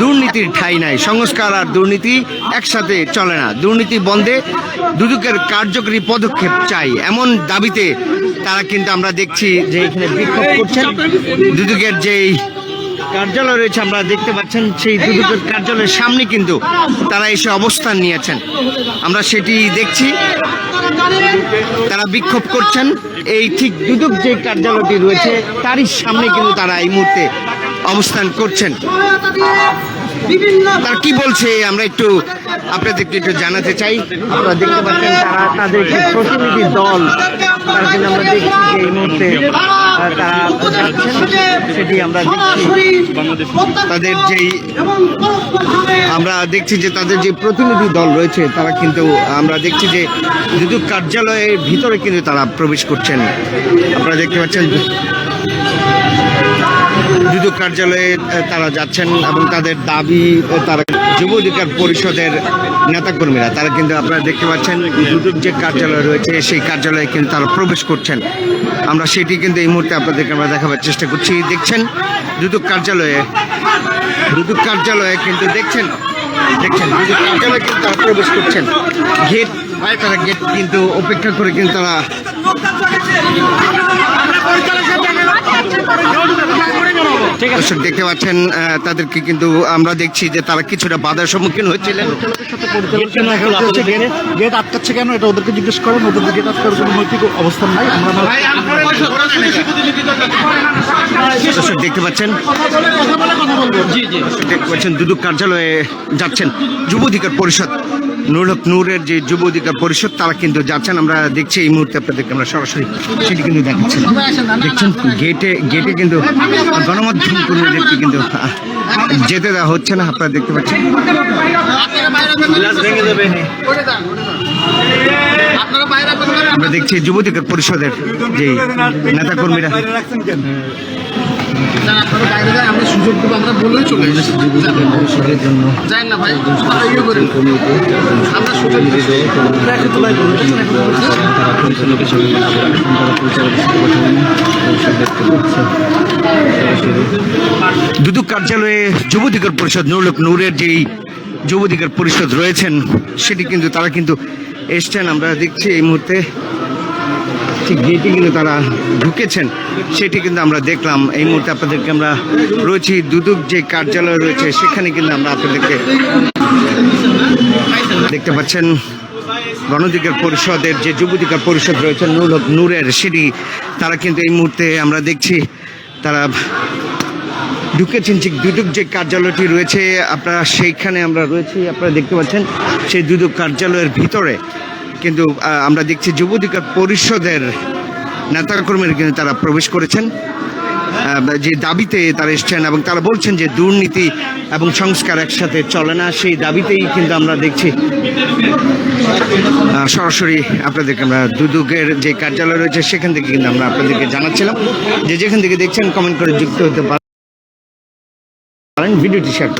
দুর্নীতির ঠাই নাই। সংস্কার আর দুর্নীতি একসাথে চলে না। দুর্নীতি বন্ধে দুদকের কার্যকরী পদক্ষেপ চাই। এমন দাবিতে তারা কিন্তু আমরা দেখছি যে এখানে বিক্ষোভ করছেন। দুদকের যেই কার্যালয় রয়েছে, আমরা দেখতে পাচ্ছেন সেই দুদকের কার্যালয়ের সামনে কিন্তু তারা এসে অবস্থান নিয়েছেন। আমরা সেটি দেখছি। তারা বিক্ষোভ করছেন। এই ঠিক দুদক যে কার্যালয়টি রয়েছে, তারই সামনে কিন্তু তারা এই মুহূর্তে অবস্থান করছেন। তারা কি বলছে আমরা একটু আপনাদেরকে একটু জানাতে চাই। আপনারা দেখতে পাচ্ছেন তারা তাদের একটি প্রতিনিধি দল তারা কিন্তু আমরা দেখছি যে এই মুহূর্তে তারা যাচ্ছেন। সেটি আমরা দেখছি। তাদের যেই আমরা দেখছি যে তাদের যে প্রতিনিধি দল রয়েছে তারা কিন্তু আমরা দেখছি যে দুদক কার্যালয়ের ভিতরে কিন্তু তারা প্রবেশ করছেন। আপনারা দেখতে পাচ্ছেন কার্যালয়ে তারা যাচ্ছেন এবং তাদের দাবি তারা যুব অধিকার পরিষদের নেতাকর্মীরা, তারা কিন্তু আপনারা দেখতে পাচ্ছেন দুদক যে কার্যালয় রয়েছে, সেই কার্যালয়ে কিন্তু তারা প্রবেশ করছেন। আমরা সেটি কিন্তু এই মুহূর্তে আপনাদেরকে আমরা দেখাবার চেষ্টা করছি। দেখছেন দুদক কার্যালয়ে দুদক কার্যালয়ে কিন্তু দেখছেন দেখছেন দুদক কার্যালয়ে কিন্তু তারা প্রবেশ করছেন। গেট তারা গেট কিন্তু অপেক্ষা করে কিন্তু তারা দর্শক দেখতে পাচ্ছেন আহ, তাদেরকে কিন্তু আমরা দেখছি যে তারা কিছুটা বাধার সম্মুখীন হচ্ছিলেন। গেট আটকাচ্ছে কেন? এটা ওদেরকে জিজ্ঞেস করেন ওদের গেট আটকার কোনো নৈতিক অবস্থান নাই। আমরা দেখতে পাচ্ছেন। দেখতে পাচ্ছেন দুদক কার্যালয়ে যাচ্ছেন যুব অধিকার পরিষদ। নুর হক নূরের যে যুব অধিকার পরিষদ, তারা কিন্তু যাচ্ছেন। আমরা দেখছি এই মুহূর্তে আপনাদেরকে আমরা সরাসরি সেটি কিন্তু দেখাচ্ছি। দেখছেন, গেটে গেটে কিন্তু গণমাধ্যম কর্মীদেরকে কিন্তু যেতে দেওয়া হচ্ছে না, আপনারা দেখতে পাচ্ছেন। আমরা দেখছি যুব অধিকার পরিষদের যে নেতাকর্মীরা। আপনারা বাইরে যায় আমরা সুযোগ দেবো আমরা বললেই চলে এসেছি যাই না ভাই ইয়ে করেন আমরা সুযোগ দুদক কার্যালয়ে যুব অধিকার পরিষদ নুরুলক নূরের যেই যুব অধিকার পরিষদ রয়েছেন সেটি কিন্তু তারা কিন্তু এসছেন আমরা দেখছি এই মুহূর্তে ঠিক গেটে কিন্তু তারা ঢুকেছেন, সেটি কিন্তু আমরা দেখলাম। এই মুহূর্তে আপনাদেরকে আমরা রয়েছি, দুদুক যে কার্যালয় রয়েছে, সেখানে কিন্তু আমরা আপনাদেরকে দেখতে পাচ্ছেন। গণধিকার পরিষদের যে যুব অধিকার পরিষদ রয়েছে, নূর নূরের সেটি, তারা কিন্তু এই মুহূর্তে আমরা দেখছি, তারা ঢুকেছেন। ঠিক দুদুক যে কার্যালয়টি রয়েছে, আপনারা সেইখানে আমরা রয়েছি, আপনারা দেখতে পাচ্ছেন, সেই দুদুক কার্যালয়ের ভিতরে কিন্তু আমরা দেখছি যুব অধিকার পরিষদের নেতাকর্মীরা কিন্তু তারা প্রবেশ করেছেন। যে দাবিতে তারা এসছেন এবং তারা বলছেন যে দুর্নীতি এবং সংস্কার একসাথে চলে না, সেই দাবিতেই কিন্তু আমরা দেখছি। সরাসরি আপনাদেরকে আমরা দুদকের যে কার্যালয় রয়েছে, সেখান থেকে কিন্তু আমরা আপনাদেরকে জানাচ্ছিলাম। যে যেখান থেকে দেখছেন কমেন্ট করে যুক্ত হতে পারেন। ভিডিওটি শেয়ার।